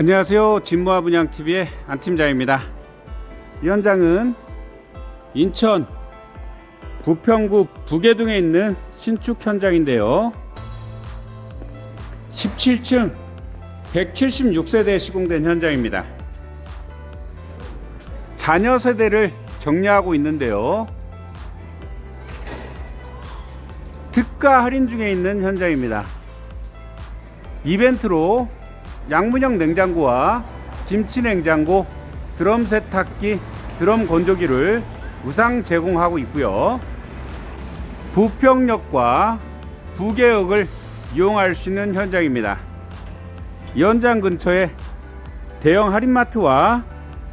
안녕하세요. 진모아 분양TV의 안 팀장입니다. 이 현장은 인천 부평구 부계동에 있는 신축 현장인데요. 17층 176세대 시공된 현장입니다. 자녀 세대를 정리하고 있는데요. 특가 할인 중에 있는 현장입니다. 이벤트로 양문형 냉장고와 김치 냉장고, 드럼 세탁기, 드럼 건조기를 무상 제공하고 있고요. 부평역과 부계역을 이용할 수 있는 현장입니다. 이 현장 근처에 대형 할인마트와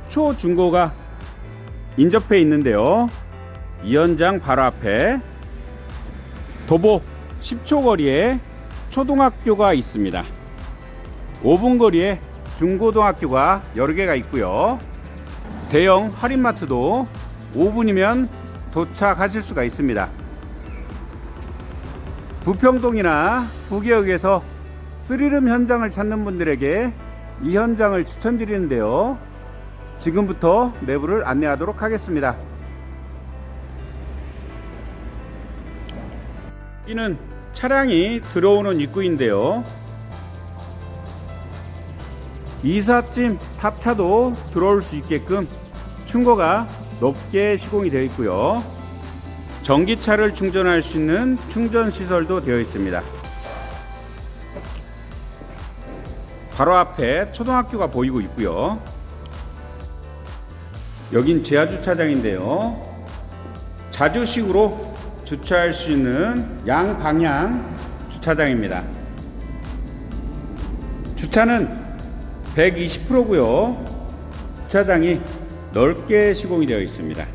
초중고가 인접해 있는데요. 이 현장 바로 앞에 도보 10초 거리에 초등학교가 있습니다. 5분 거리에 중고등학교가 여러 개가 있고요. 대형 할인마트도 5분이면 도착하실 수가 있습니다. 부평동이나 부기역에서 스리름 현장을 찾는 분들에게 이 현장을 추천드리는데요. 지금부터 내부를 안내하도록 하겠습니다. 여기는 차량이 들어오는 입구인데요. 이삿짐 탑차도 들어올 수 있게끔 충고가 높게 시공이 되어 있고요. 전기차를 충전할 수 있는 충전 시설도 되어 있습니다. 바로 앞에 초등학교가 보이고 있고요. 여긴 지하 주차장인데요. 자주식으로 주차할 수 있는 양방향 주차장입니다. 주차는 120%고요. 주차장이 넓게 시공이 되어 있습니다.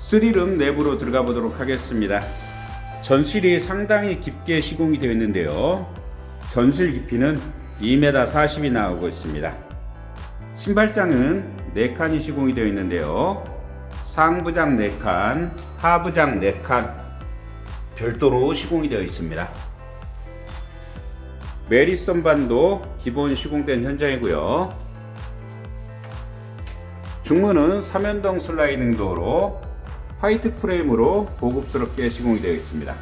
스리룸 내부로 들어가 보도록 하겠습니다. 전실이 상당히 깊게 시공이 되어 있는데요. 전실 깊이는 2m 40이 나오고 있습니다. 신발장은 4칸이 시공이 되어 있는데요. 상부장 4칸, 하부장 4칸 별도로 시공이 되어 있습니다. 메리선 반도 기본 시공된 현장이고요. 중문은 3연동 슬라이딩 도어로 화이트 프레임으로 고급스럽게 시공이 되어 있습니다.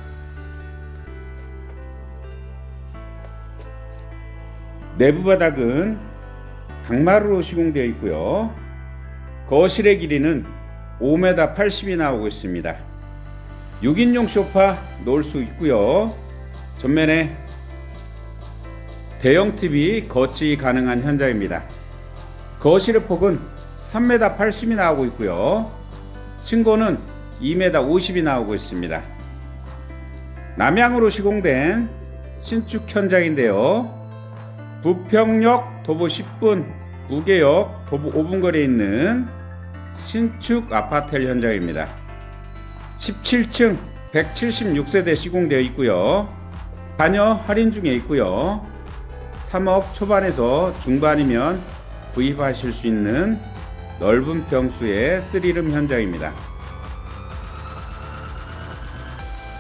내부 바닥은 강마루로 시공되어 있고요. 거실의 길이는 5m 80이 나오고 있습니다. 6인용 소파 놓을 수 있고요. 전면에 대형 TV 거치 가능한 현장입니다. 거실의 폭은 3m 80이 나오고 있고요. 층고는 2m 50이 나오고 있습니다. 남향으로 시공된 신축 현장인데요. 부평역 도보 10분, 우계역 도보 5분 거리에 있는 신축 아파트 현장입니다. 17층 176세대 시공되어 있고요. 자녀 할인 중에 있고요. 3억 초반에서 중반이면 구입하실 수 있는 넓은 평수의 쓰리룸 현장입니다.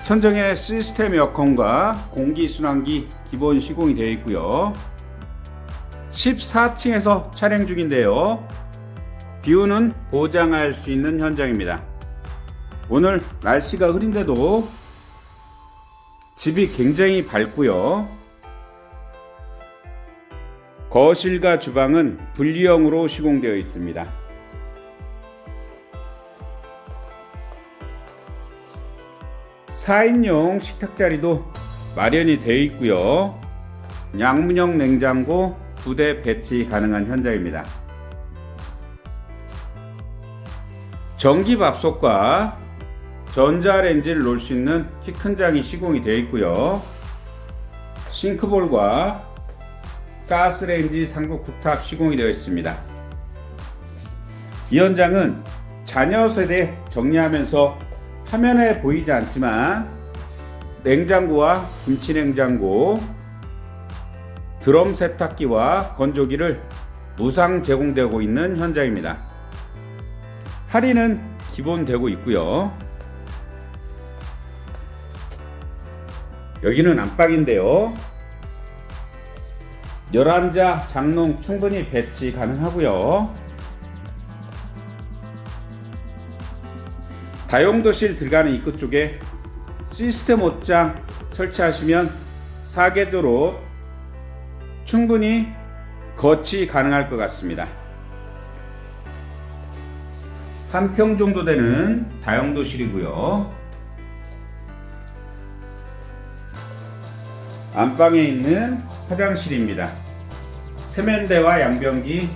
천정에 시스템 에어컨과 공기순환기 기본 시공이 되어 있고요. 14층에서 촬영 중인데요. 비우는 보장할 수 있는 현장입니다. 오늘 날씨가 흐린데도 집이 굉장히 밝고요. 거실과 주방은 분리형으로 시공되어 있습니다. 사인용 식탁 자리도 마련이 되어 있고요. 양문형 냉장고 두대 배치 가능한 현장입니다. 전기밥솥과 전자레인지를 놓을 수 있는 키 큰 장이 시공이 되어 있고요. 싱크볼과 가스레인지 상부 쿡탑 시공이 되어 있습니다. 이 현장은 자녀 세대 정리하면서 화면에 보이지 않지만 냉장고와 김치 냉장고, 드럼 세탁기와 건조기를 무상 제공되고 있는 현장입니다. 할인은 기본되고 있고요. 여기는 안방인데요. 11자 장롱 충분히 배치 가능하고요. 다용도실 들어가는 입구 쪽에 시스템 옷장 설치하시면 사계조로 충분히 거치 가능할 것 같습니다. 한 평 정도 되는 다용도실이고요. 안방에 있는 화장실입니다. 세면대와 양변기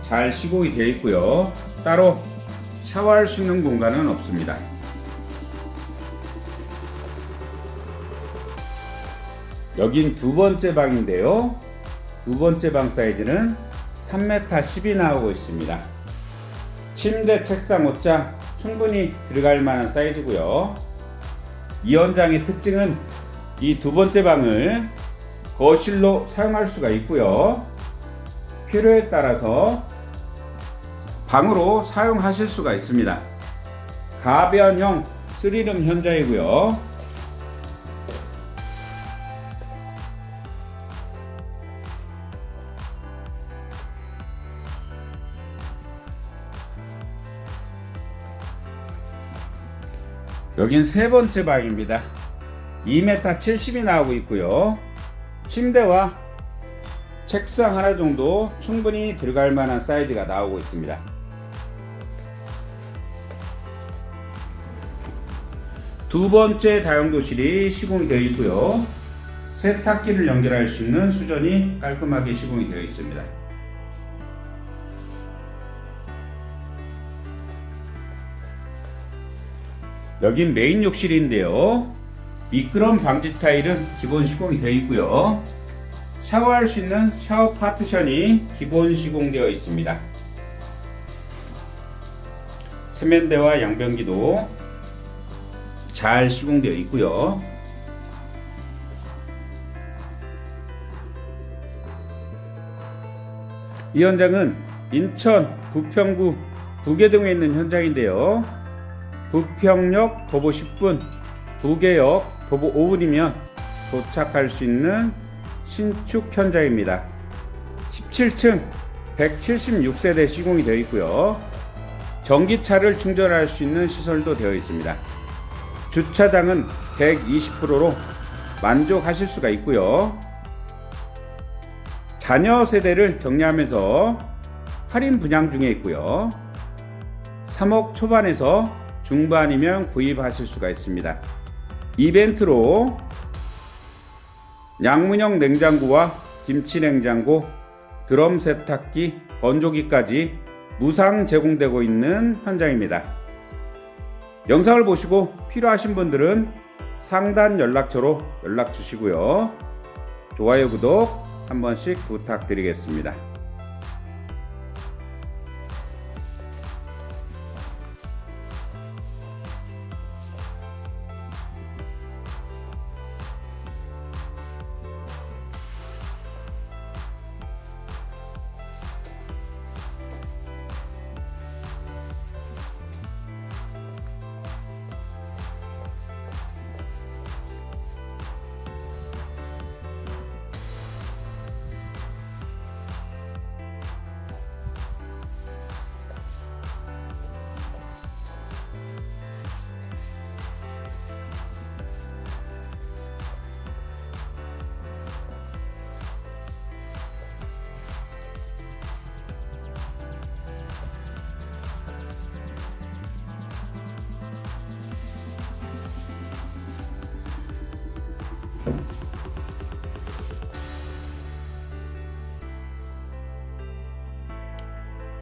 잘 시공이 되어 있고요. 따로 샤워할 수 있는 공간은 없습니다. 여긴 두 번째 방인데요. 두 번째 방 사이즈는 3m 10이 나오고 있습니다. 침대, 책상, 옷장 충분히 들어갈 만한 사이즈고요. 이 현장의 특징은 이 두 번째 방을 거실로 사용할 수가 있고요. 필요에 따라서 방으로 사용하실 수가 있습니다. 가변형 3룸 현장이고요. 여긴 세 번째 방입니다. 2m 70이 나오고 있고요. 침대와 책상 하나 정도 충분히 들어갈 만한 사이즈가 나오고 있습니다. 두 번째 다용도실이 시공이 되어 있고요. 세탁기를 연결할 수 있는 수전이 깔끔하게 시공이 되어 있습니다. 여긴 메인 욕실인데요. 미끄럼 방지 타일은 기본 시공이 되어 있고요. 샤워할 수 있는 샤워 파티션이 기본 시공되어 있습니다. 세면대와 양변기도 잘 시공되어 있고요. 이 현장은 인천 부평구 부계동에 있는 현장인데요. 부평역 도보 10분, 부계역 도보 5분이면 도착할 수 있는 신축 현장입니다. 17층 176세대 시공이 되어 있고요. 전기차를 충전할 수 있는 시설도 되어 있습니다. 주차장은 120%로 만족하실 수가 있고요. 자녀 세대를 정리하면서 할인 분양 중에 있고요. 3억 초반에서 중반이면 구입하실 수가 있습니다. 이벤트로 양문형 냉장고와 김치 냉장고, 드럼 세탁기, 건조기까지 무상 제공되고 있는 현장입니다. 영상을 보시고 필요하신 분들은 상단 연락처로 연락 주시고요. 좋아요, 구독 한 번씩 부탁드리겠습니다.